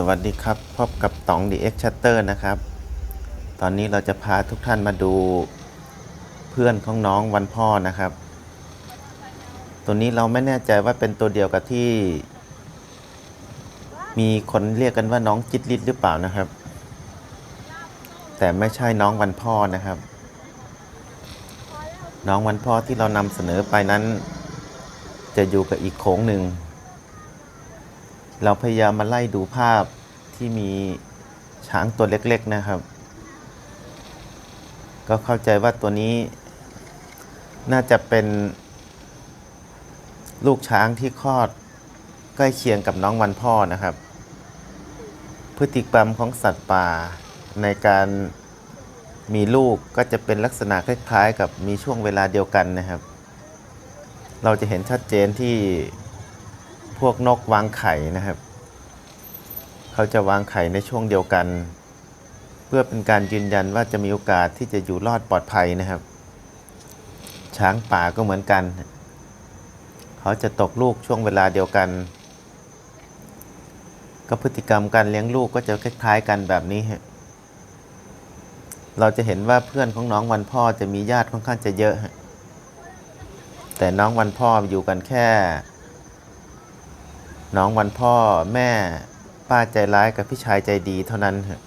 สวัสดีครับ พบกับต๋อง The X Shutter นะครับ ตอนนี้เราจะพาทุกท่านมาดูเพื่อนของน้องวันพ่อนะครับ ตัวนี้เราไม่แน่ใจว่าเป็นตัวเดียวกับที่ มีคนเรียกกันว่าน้องจิตลิดหรือเปล่านะครับ แต่ไม่ใช่น้องวันพ่อนะครับ น้องวันพ่อที่เรานำเสนอไปนั้น จะอยู่กับอีกโขงหนึ่ง เราพยายามมาไล่ดูภาพที่มีช้างตัวเล็กๆนะครับ ก็เข้าใจว่าตัวนี้น่าจะเป็น ลูกช้างที่คลอดใกล้เคียงกับน้องวันพ่อนะครับ พฤติกรรมของสัตว์ป่าในการมีลูกก็จะเป็นลักษณะคล้ายๆ กับมีช่วงเวลาเดียวกันนะครับ เราจะเห็นชัดเจนที่ พวกนกวางไข่นะครับ เขาจะวางไข่ในช่วงเดียวกัน เพื่อเป็นการยืนยันว่าจะมีโอกาสที่จะอยู่รอดปลอดภัยนะครับ ช้างป่าก็เหมือนกัน เขาจะตกลูกช่วงเวลาเดียวกัน ก็พฤติกรรมการเลี้ยงลูกก็จะคล้ายๆกันแบบนี้ฮะเราจะเห็นว่าเพื่อนของน้องวันพ่อจะมีญาติค่อนข้างจะเยอะฮะแต่น้องวันพ่ออยู่กันแค่ น้องวันพ่อแม่ป้าใจร้ายกับพี่ชายใจดีเท่านั้นฮะ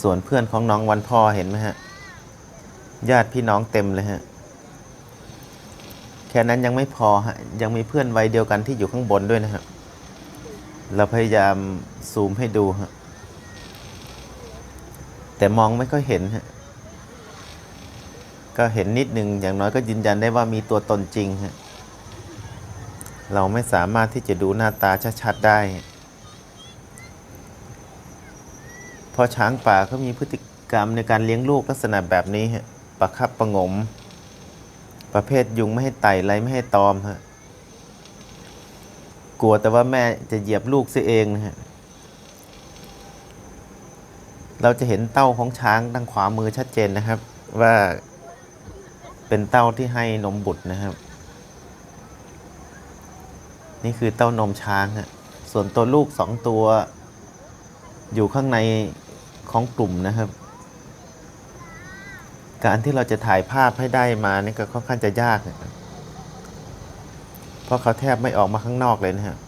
ส่วนเพื่อนของน้องวันพ่อเห็นไหมฮะ ญาติพี่น้องเต็มเลยฮะ แค่นั้นยังไม่พอฮะ ยังมีเพื่อนวัยเดียวกันที่อยู่ข้างบนด้วยนะครับเราพยายามซูมให้ดูฮะ แต่มองไม่ค่อยเห็นฮะ ก็เห็นนิดนึงอย่างน้อยก็ยืนยันได้ว่ามีตัวตนจริงฮะ เราไม่สามารถที่จะดูหน้าตาชัดๆได้ เพราะช้างป่าเขามีพฤติกรรมในการเลี้ยงลูกลักษณะแบบนี้ฮะประคับประงม ประเภทยุงไม่ให้ไต่ไรไม่ให้ตอมฮะกลัวแต่ว่าแม่จะเหยียบลูกเสียเองนะฮะเราจะเห็นเต้าของช้างทางขวามือชัดเจนนะครับ ว่าเป็นเต้าที่ให้นมบุตรนะครับ นี่คือเต้านมช้างฮะส่วนตัวลูกสองตัว อยู่ข้างในของกลุ่มนะครับ การที่เราจะถ่ายภาพให้ได้มานี่ก็ค่อนข้างจะยากนะเพราะเขาแทบไม่ออกมาข้างนอกเลยนะครับ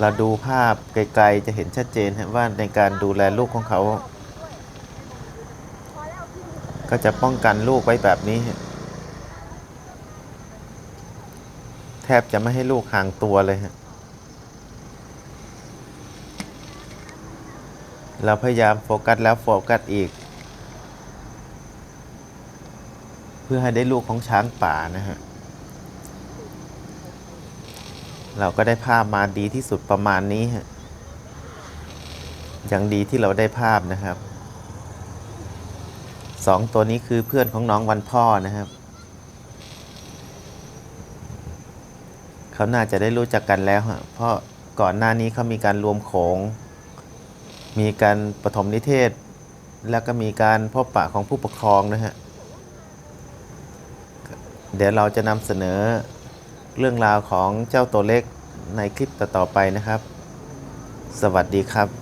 เราดูภาพไกลๆ จะเห็นชัดเจนว่าในการดูแลลูกของเขา ก็จะป้องกันลูกไว้แบบนี้ฮะ แท บจะไม่ให้ลูกห่างตัวเลยฮะเราพยายามโฟกัสแล้วโฟกัสอีก เพื่อให้ได้ลูกของช้างป่านะฮะเราก็ได้ภาพมาดีที่สุดประมาณนี้ฮะยังดีที่เราได้ภาพนะครับสองตัวนี้คือเพื่อนของน้องวันพ่อนะครับ เขาน่าจะได้รู้จักกันแล้วฮะเพราะก่อนหน้านี้เขามีการรวมโขง มีการปฐมนิเทศ แล้วก็มีการพบปะของผู้ปกครองนะฮะ เดี๋ยวเราจะนำเสนอเรื่องราวของเจ้าตัวเล็กในคลิปต่อๆไปนะครับ สวัสดีครับ